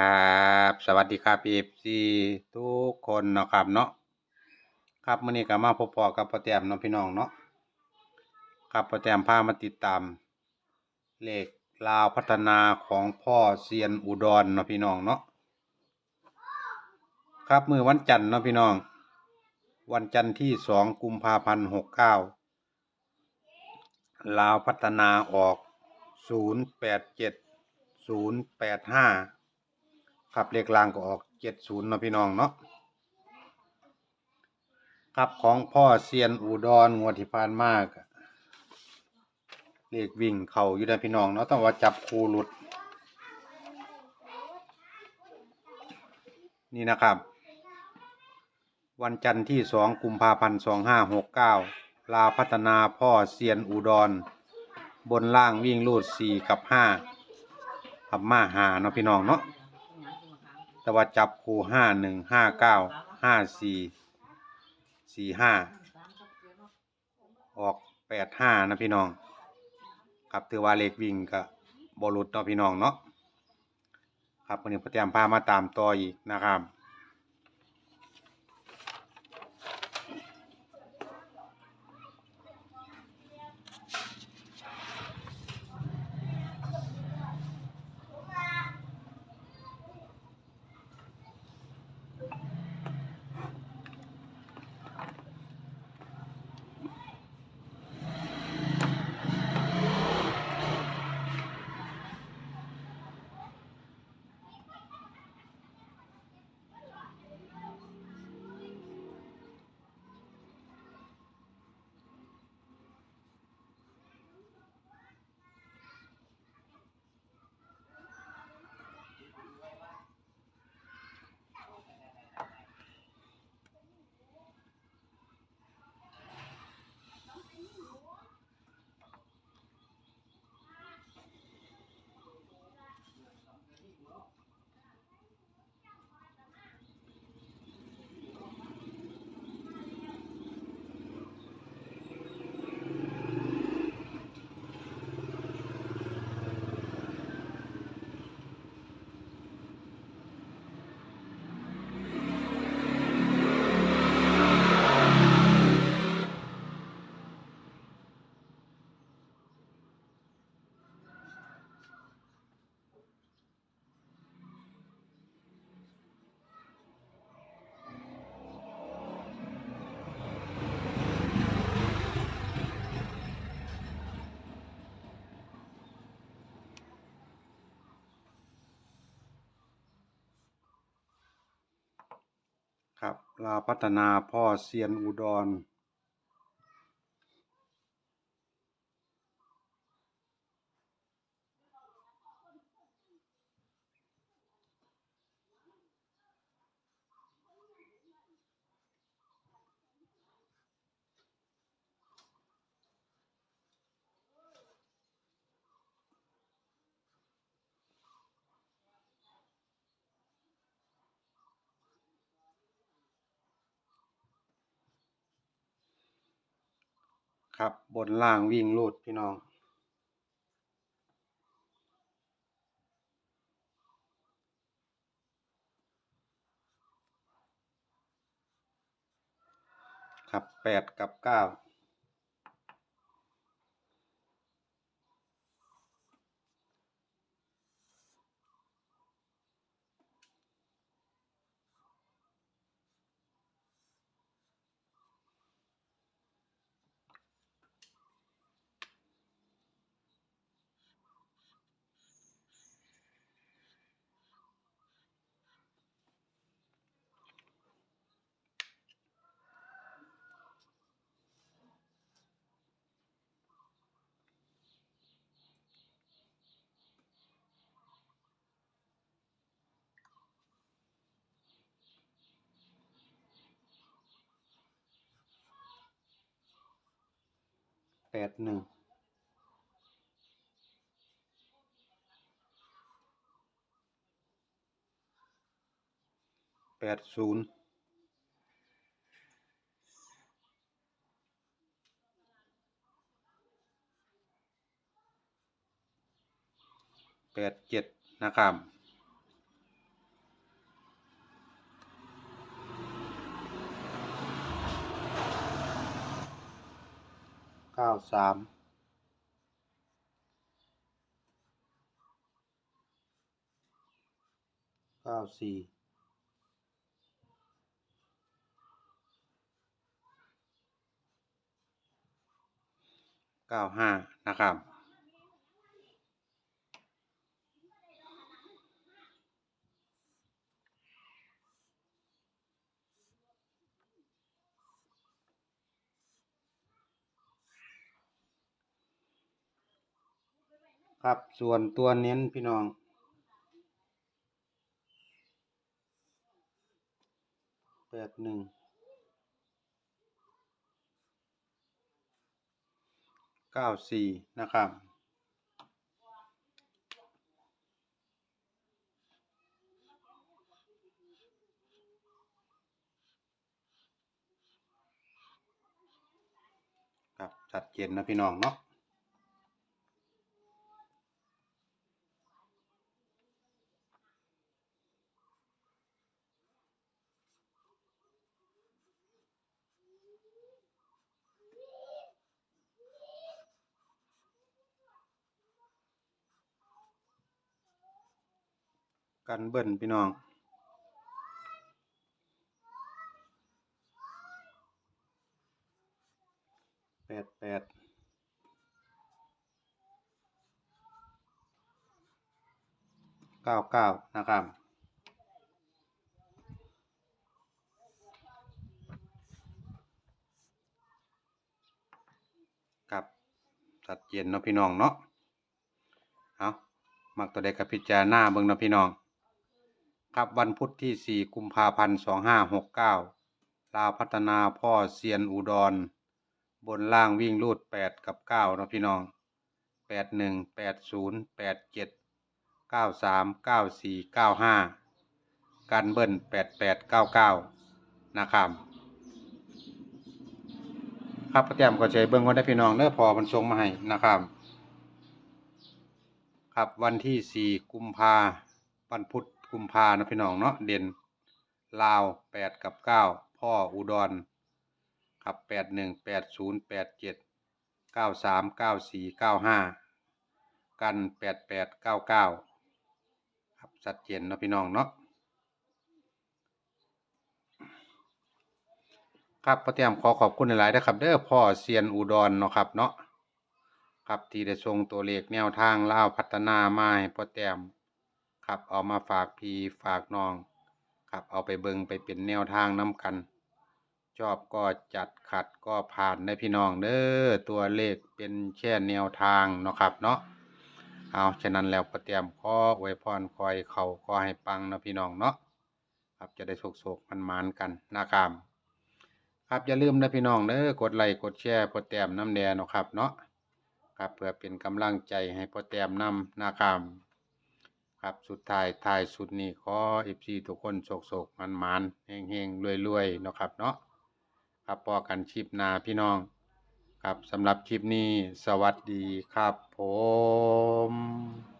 ครับสวัสดีครับเอฟซีทุกคนเนาะครับเนาะครับมื้อนี้ก็มาพบปอกับพ่อแต้มเนาะพี่น้องเนาะครับพ่อแต้มพามาติดตามเลขลาวพัฒนาของพ่อเซียนอุดรเนาะพี่น้องเนาะครับมือวันจันทร์เนาะพี่น้อง วันจันทร์ที่สองกุมภาพันธ์หกเก้าลาวพัฒนาออกศูนย์แปดเจ็ดศูนย์แปดห้า ครับเลขล่างก็ออกเจ็ดศูนย์เนาะพี่น้องเนาะครับของพ่อเซียนอุดรงวดที่ผ่านมากเลขวิ่งเข่าอยู่นะพี่น้องเนาะต้องว่าจับคูหลุด นี่นะครับ วันจันทร์ที่สองกุมภาพันธ์สองห้าหกเก้าลาพัฒนาพ่อเซียนอุดร บนล่างวิ่งลูดสี่กับห้าขับมาหาเนาะพี่น้องเนาะ แต่ว่าจับคู่ห้าหนึ่งห้าเก้าห้าสี่สี่ห้าออกแปดห้านะพี่น้อง ครับถือว่าเลขวิ่งก็บอลุดเนาะพี่น้องเนาะครับวันนี้พอเตรียมพามาตามต่ออีกนะครับ ครับลาพัฒนาพ่อเซียนอุดร ครับ บนล่างวิ่งลูดพี่น้องครับแปดกับเก้า แปดหนึ่งแปดศูนย์แปดเจ็ดนะครับ เก้าสามเก้าสี่เก้าห้านะครับ ครับส่วนตัวเน้นพี่น้อง แปดหนึ่ง เก้าสี่นะครับครับชัดเจนนะพี่น้องเนาะ กันเบิ้ลพี่น้องแปดแปดเก้าเก้านะครับครับชัดเจนเนาะพี่น้องเนาะเอามักตัวใดกับพิจารณาเบิ่งเนาะพี่น้อง ครับวันพุธที่ 4 กุมภาพันธ์ 2569 ลาพัฒนาพ่อเซียนอุดร บนล่างวิ่งรูด 8 กับ 9นาะพี่น้อง 81 80 87 93 94 95กันเบิ้ล88 99 นะครับ ครับประแจมก็ใช้เบิ่งว่าได้พี่น้องเด้อพอมันส่งมาให้นะครับ ครับวันที่ 4 กุมภาวันพุธ กุมภานะพี่น้องเนาะเด่นลาว8กับ9พ่ออุดรครับ81 80 87 93 94 95กัน88 99ครับชัดเจนเนาะพี่น้องเนาะครับพ่อเตรียมขอขอบคุณหลายๆนะครับเด้อพ่อเซียนอุดรเนาะครับเนาะครับที่ได้ส่งตัวเลขแนวทางเล่าวพัฒนามาให้พ่อเตรียม ครับเอามาฝากพี่ฝากน้อง ครับเอาไปเบิงไปเป็นแนวทางน้ำกัน ชอบก็จัดขัดก็ผ่านได้พี่น้องเด้อตัวเลขเป็นแค่แนวทางเนาะครับเนาะเอาฉะนั้นแล้วพ่อเตรียมข้ออวยพรคอยเขาขอให้ปังนะพี่น้องเนาะครับจะได้โศกๆมันมานกันนะครับครับอย่าลืมนะพี่น้องเด้อกดไลค์กดแชร์โปรแต้มน้ำแดงเนาะครับเนาะครับเพื่อเป็นกำลังใจให้โปรแต้มนำนะครับ ครับสุดท้ายท้ายสุดนี้ขอเอฟซีทุกคนโศกโศกมันมันเฮงเฮงรวยรวยเนาะครับเนาะครับพอกันชิปนาพี่น้อง ครับสำหรับคลิปนี้สวัสดีครับผม